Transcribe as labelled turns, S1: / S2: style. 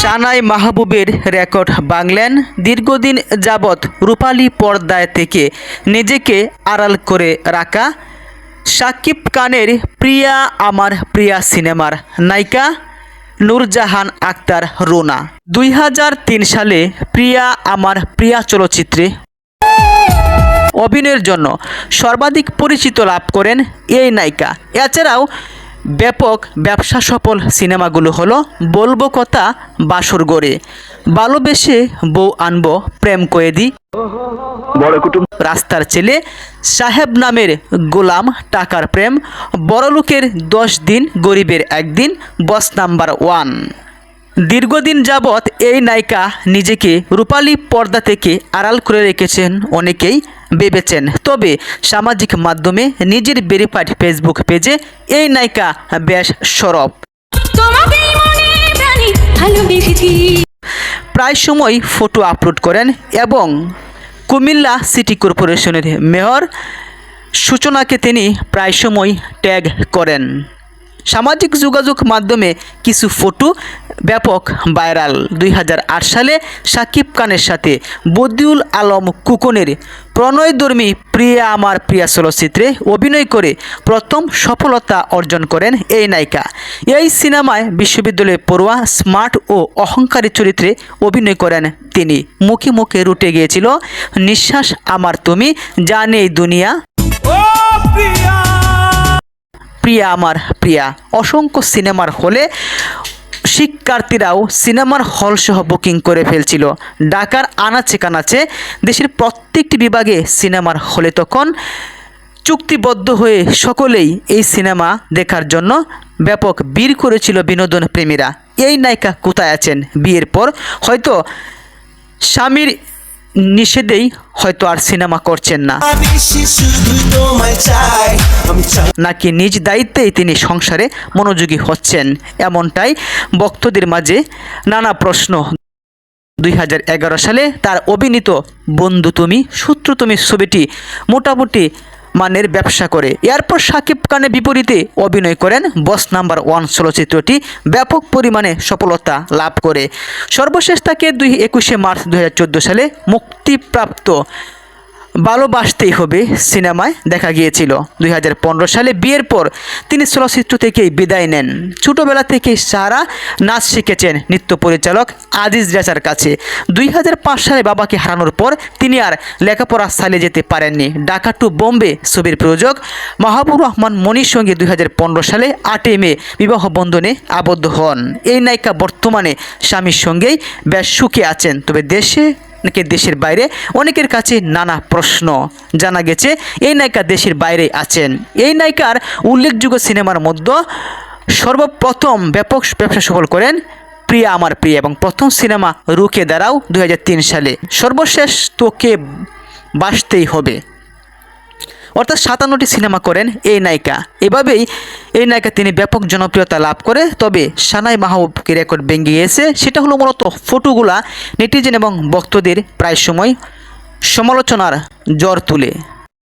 S1: সানাই মাহবুবের record বাংলেন দীর্ঘদিন যাবৎ রূপালী পর্দায় থেকে নিজেকে আড়াল করে রাখা সাকিব খানের প্রিয়া আমার প্রিয়া সিনেমার নায়িকা নূরজাহান আক্তার রোনা। দুই হাজার তিন সালে প্রিয়া আমার প্রিয়া চলচ্চিত্রে অভিনয়ের জন্য সর্বাধিক পরিচিত লাভ করেন এই নায়িকা। এছাড়াও ব্যাপক ব্যবসা সফল সিনেমাগুলো হলো বলব কথা, বাসর গড়ে। ভালোবেসে বউ আনব প্রেম কয়েদি। রাস্তার ছেলে সাহেব নামের গোলাম টাকার প্রেম। বড়লোকের দশ দিন, গরিবের একদিন, বস নাম্বার ওয়ান। দীর্ঘদিন যাবৎ এই নায়িকা নিজেকে রূপালী পর্দা থেকে আড়াল করে রেখেছেন অনেকেই ভেবেছেন। তবে সামাজিক মাধ্যমে নিজের ভেরিফাইড ফেসবুক পেজে এই নায়িকা বেশ সরব। প্রায় সময় ফটো আপলোড করেন এবং কুমিল্লা সিটি কর্পোরেশনের মেয়র সূচনাকে তিনি প্রায় সময় ট্যাগ করেন। সামাজিক যোগাযোগ মাধ্যমে কিছু ফটো ব্যাপক ভাইরাল। দুই হাজার আট সালে সাকিব খানের সাথে বদিউল আলম কুকনের প্রণয়ধর্মী প্রিয়া আমার প্রিয়া চলচ্চিত্রে অভিনয় করে প্রথম সফলতা অর্জন করেন এই নায়িকা। এই সিনেমায় বিশ্ববিদ্যালয়ে পড়ুয়া, স্মার্ট ও অহংকারী চরিত্রে অভিনয় করেন তিনি। মুখে মুখে রুটে গিয়েছিল, নিঃশ্বাস আমার তুমি, জানে দুনিয়া। প্রিয়া আমার প্রিয়া। অসংখ্য সিনেমার হলে শিক্ষার্থীরাও সিনেমার হল সহ বুকিং করে ফেলছিল। ঢাকার আনাচে কানাচে দেশের প্রত্যেকটি বিভাগে সিনেমার হলে তখন চুক্তিবদ্ধ হয়ে সকলেই এই সিনেমা দেখার জন্য ব্যাপক বীর করেছিল বিনোদন প্রেমীরা। এই নায়িকা কোথায় আছেন? বিয়ের পর হয়তো স্বামীর নিষেধেই হয়তো আর সিনেমা করছেন না। নাকি নিজ দায়িত্বেই তিনি সংসারে মনোযোগী হচ্ছেন? এমনটাই ভক্তদের মাঝে নানা প্রশ্ন। দুই হাজার এগারো সালে তার অভিনীত বন্ধু তুমি সূত্র তুমি ছবিটি মোটামুটি মানের ব্যবসা করে। এরপর সাকিব খানের বিপরীতে অভিনয় করেন বস নাম্বার ওয়ান চলচ্চিত্রটি ব্যাপক পরিমাণে সফলতা লাভ করে। সর্বশেষ তাকে দুই একুশে মার্চ দুই হাজার চোদ্দ সালে মুক্তিপ্রাপ্ত ভালোবাসতেই হবে সিনেমায় দেখা গিয়েছিল। দুই হাজার পনেরো সালে বিয়ের পর তিনি চলচ্চিত্র থেকেই বিদায় নেন। ছোটোবেলা থেকে সারা নাচ শিখেছেন নৃত্য পরিচালক আজিজ রেচার কাছে। দুই হাজার পাঁচ সালে বাবাকে হারানোর পর তিনি আর লেখাপড়া চালিয়ে যেতে পারেননি। ঢাকা টু বোম্বে ছবির প্রযোজক মাহবুব রহমান মনির সঙ্গে দুই হাজার পনেরো সালে আটই মে বিবাহ বন্ধনে আবদ্ধ হন। এই নায়িকা বর্তমানে স্বামীর সঙ্গেই বেশ সুখে আছেন, তবে দেশে নাকি দেশের বাইরে? অনেকের কাছে নানা প্রশ্ন জানা গেছে, এই নায়িকা দেশের বাইরে আছেন। এই নায়িকার উল্লেখযোগ্য সিনেমার মধ্যে সর্বপ্রথম ব্যাপক ব্যবসা সফল করেন প্রিয়া আমার প্রিয়া এবং প্রথম সিনেমা রুখে দাঁড়াও দু হাজার তিন সালে। সর্বশেষ তোকে বাঁচতেই হবে। অর্থাৎ সাতান্নটি সিনেমা করেন এই নায়িকা। এভাবেই এই নায়িকা তিনি ব্যাপক জনপ্রিয়তা লাভ করে, তবে সানাই মাহবুবকে রেকর্ড ভেঙে গিয়েছে। সেটা হলো মূলত ফটোগুলা নেটিজেন এবং ভক্তদের প্রায় সময় সমালোচনার জ্বর তুলে।